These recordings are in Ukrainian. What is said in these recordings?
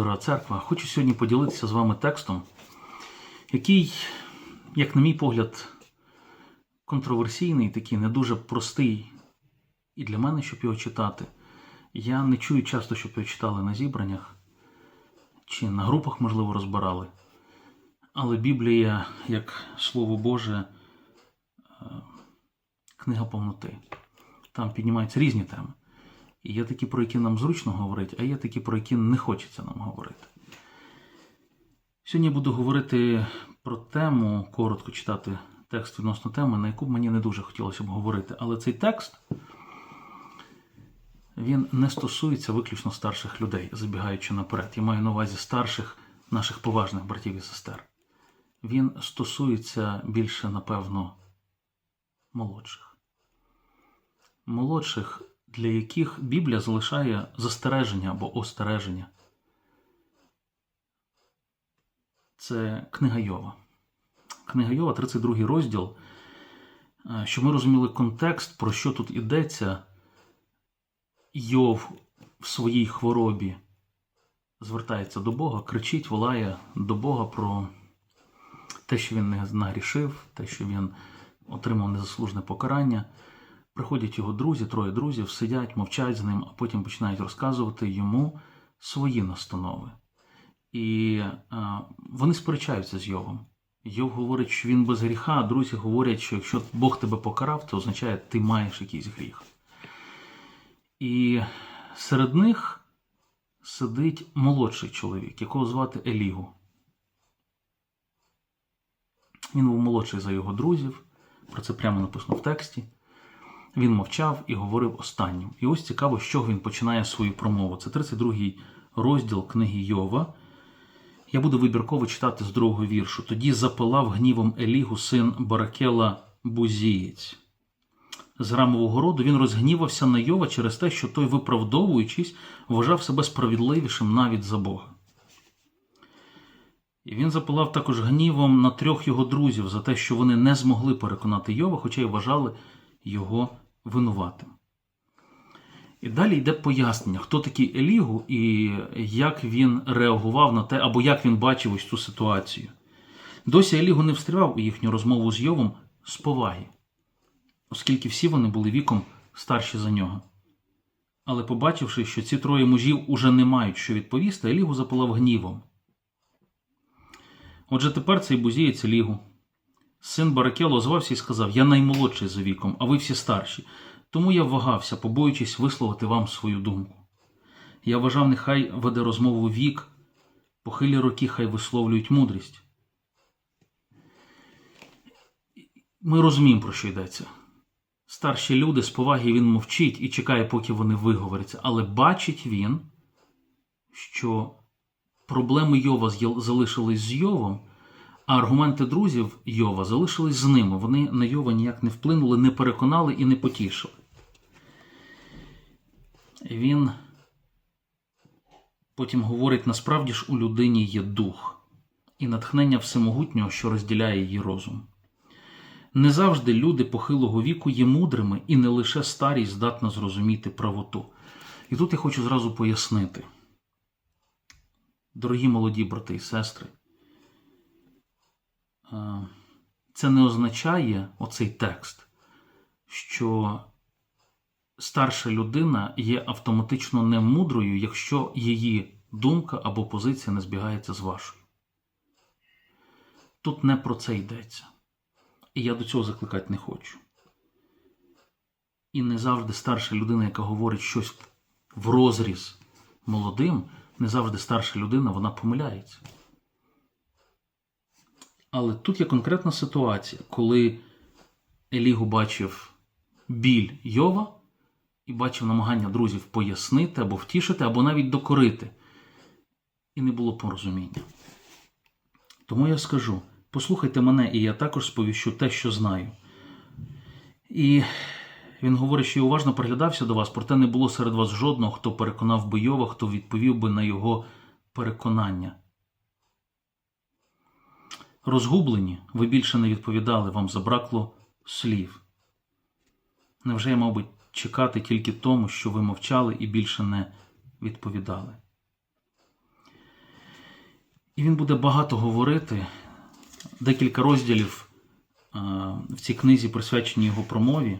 Дорога церква. Хочу сьогодні поділитися з вами текстом, який, як на мій погляд, контроверсійний, такий не дуже простий і для мене, щоб його читати. Я не чую часто, щоб його читали на зібраннях чи на групах, можливо, розбирали. Але Біблія, як Слово Боже, е, книга повноти. Там піднімаються різні теми. І є такі, про які нам зручно говорити, а є такі, про які не хочеться нам говорити. Сьогодні я буду говорити про тему, коротко читати текст відносно теми, на яку мені не дуже хотілося б говорити. Але цей текст він не стосується виключно старших людей, забігаючи наперед. Я маю на увазі старших наших поважних братів і сестер. Він стосується більше, напевно, молодших. Молодших, для яких Біблія залишає застереження або остереження. Це книга Йова. Книга Йова, 32 розділ. Щоб ми розуміли контекст, про що тут йдеться, Йов в своїй хворобі звертається до Бога, кричить, волає до Бога про те, що він не нагрішив, те, що він отримав незаслужне покарання. Приходять його друзі, троє друзів, сидять, мовчать з ним, а потім починають розказувати йому свої настанови. І е, вони сперечаються з Йовом. Йов говорить, що він без гріха, а друзі говорять, що якщо Бог тебе покарав, це означає, ти маєш якийсь гріх. І серед них сидить молодший чоловік, якого звати Елігу. Він був молодший за його друзів, про це прямо написано в тексті. Він мовчав і говорив останнім. І ось цікаво, з чого він починає свою промову. Це 32-й розділ книги Йова. Я буду вибірково читати з другого віршу. Тоді запилав гнівом Елігу, син Баракела Бузієць. З Рамового роду він розгнівався на Йова через те, що той, виправдовуючись, вважав себе справедливішим навіть за Бога. І він запалав також гнівом на трьох його друзів за те, що вони не змогли переконати Йова, хоча й вважали його винуватим. І далі йде пояснення, хто такий Елігу і як він реагував на те, або як він бачив ось цю ситуацію. Досі Елігу не встрівав у їхню розмову з Йовом з поваги, оскільки всі вони були віком старші за нього. Але побачивши, що ці троє мужів уже не мають що відповісти, Елігу запалав гнівом. Отже, тепер цей бузієць Елігу, Син Баракело озвався і сказав: Я наймолодший за віком, а ви всі старші. Тому я вагався, побоюючись висловити вам свою думку. Я вважав, нехай веде розмову вік, похилі роки хай висловлюють мудрість. Ми розуміємо, про що йдеться. Старші люди з поваги він мовчить і чекає, поки вони виговоряться, але бачить він, що проблеми Йова залишились з Йовом. А аргументи друзів Йова залишились з ними. Вони на Йова ніяк не вплинули, не переконали і не потішили. Він потім говорить: насправді ж у людині є дух і натхнення всемогутнього, що розділяє її розум. Не завжди люди похилого віку є мудрими, і не лише старість здатна зрозуміти правоту. І тут я хочу зразу пояснити, дорогі молоді брати і сестри. Це не означає оцей текст, що старша людина є автоматично немудрою, якщо її думка або позиція не збігається з вашою. Тут не про це йдеться. І я до цього закликати не хочу. І не завжди старша людина, яка говорить щось в розріз молодим, не завжди старша людина, вона помиляється. Але тут є конкретна ситуація, коли Елігу бачив біль Йова і бачив намагання друзів пояснити або втішити, або навіть докорити. І не було порозуміння. Тому я скажу: послухайте мене, і я також сповіщу те, що знаю. І він говорить, що я уважно приглядався до вас, проте не було серед вас жодного, хто переконав би Йова, хто відповів би на його переконання. Розгублені, ви більше не відповідали, вам забракло слів. Невже я, мав чекати тільки тому, що ви мовчали і більше не відповідали? І він буде багато говорити. Декілька розділів е, в цій книзі присвячені його промові.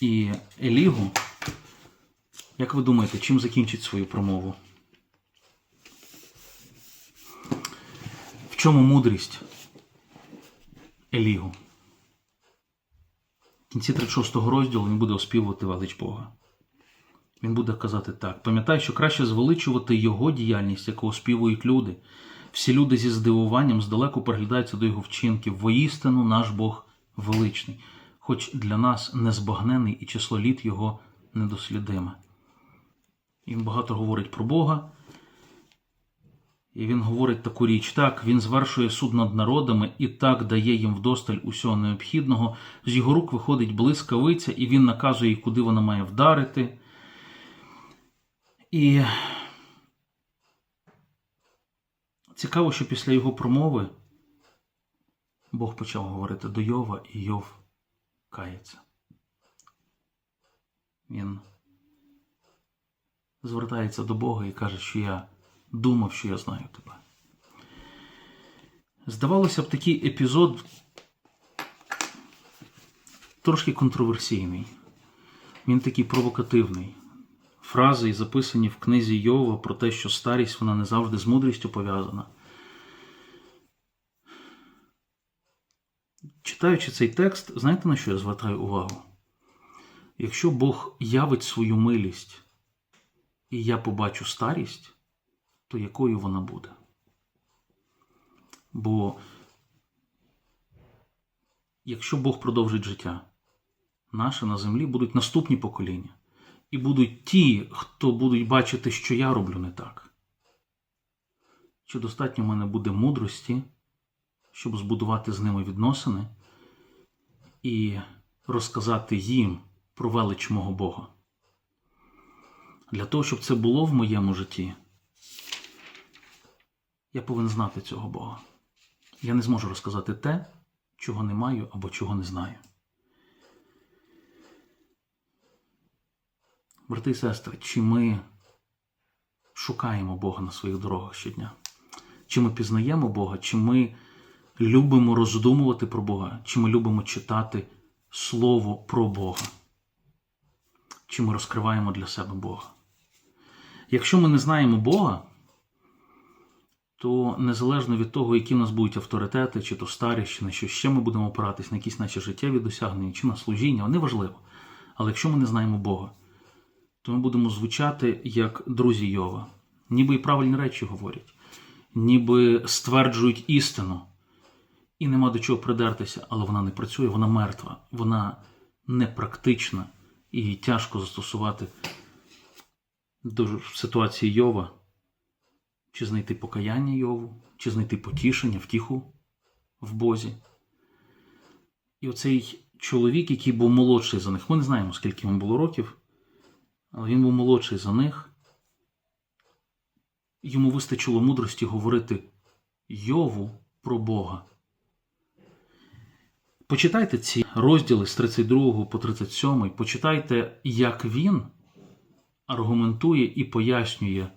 І Елігу, як ви думаєте, чим закінчить свою промову? В чому мудрість Елігу? В кінці 36 розділу він буде оспівувати велич Бога. Він буде казати так: пам'ятай, що краще звеличувати його діяльність, яку оспівують люди. Всі люди зі здивуванням здалеку переглядаються до його вчинків. Воістину наш Бог величний, хоч для нас незбагнений і число літ його недослідиме. Він багато говорить про Бога. І він говорить таку річ: так, він звершує суд над народами і так дає їм вдосталь усього необхідного. З його рук виходить блискавиця, і він наказує, куди вона має вдарити. І цікаво, що після його промови Бог почав говорити до Йова, і Йов кається. Він звертається до Бога і каже, що я думав, що я знаю тебе. Здавалося б, такий епізод трошки контроверсійний. Він такий провокативний. Фрази, записані в книзі Йова про те, що старість вона не завжди з мудрістю пов'язана. Читаючи цей текст, знаєте на що я звертаю увагу? Якщо Бог явить свою милість, і я побачу старість, то якою вона буде? Бо якщо Бог продовжить життя, наше на землі будуть наступні покоління. І будуть ті, хто будуть бачити, що я роблю не так. Чи достатньо в мене буде мудрості, щоб збудувати з ними відносини і розказати їм про велич мого Бога? Для того, щоб це було в моєму житті, я повинен знати цього Бога. Я не зможу розказати те, чого не маю або чого не знаю. Брати і сестри, чи ми шукаємо Бога на своїх дорогах щодня? Чи ми пізнаємо Бога, чи ми любимо роздумувати про Бога, чи ми любимо читати Слово про Бога? Чи ми розкриваємо для себе Бога? Якщо ми не знаємо Бога, то незалежно від того, які в нас будуть авторитети, чи то старі, чи на що ще ми будемо опиратись, на якісь наші життєві досягнення, чи на служіння, неважливо. Але якщо ми не знаємо Бога, то ми будемо звучати як друзі Йова, ніби і правильні речі говорять, ніби стверджують істину, і нема до чого придертися, але вона не працює, вона мертва, вона непрактична. І тяжко застосувати до ситуації Йова, чи знайти покаяння Йову, чи знайти потішення, втіху в Бозі. І оцей чоловік, який був молодший за них, ми не знаємо, скільки йому було років але він був молодший за них. Йому вистачило мудрості говорити Йову про Бога. Почитайте ці розділи з 32 по 37, почитайте, як він аргументує і пояснює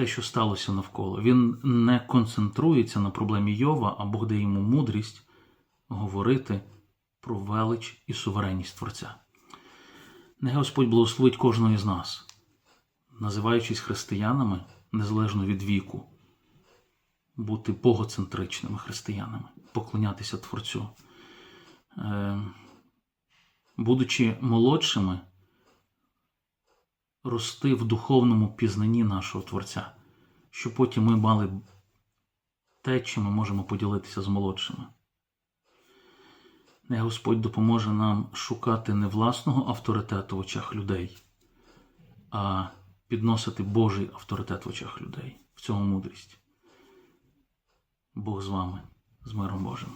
те, що сталося навколо. Він не концентрується на проблемі Йова, а Бог дає йому мудрість говорити про велич і суверенність Творця. Нехай Господь благословить кожного із нас, називаючись християнами незалежно від віку, бути богоцентричними християнами, поклонятися Творцю. Е, будучи молодшими, рости в духовному пізнанні нашого Творця, щоб потім ми мали те, чим ми можемо поділитися з молодшими. Не Господь допоможе нам шукати не власного авторитету в очах людей, а підносити Божий авторитет в очах людей. В цьому мудрість. Бог з вами, з миром Божим.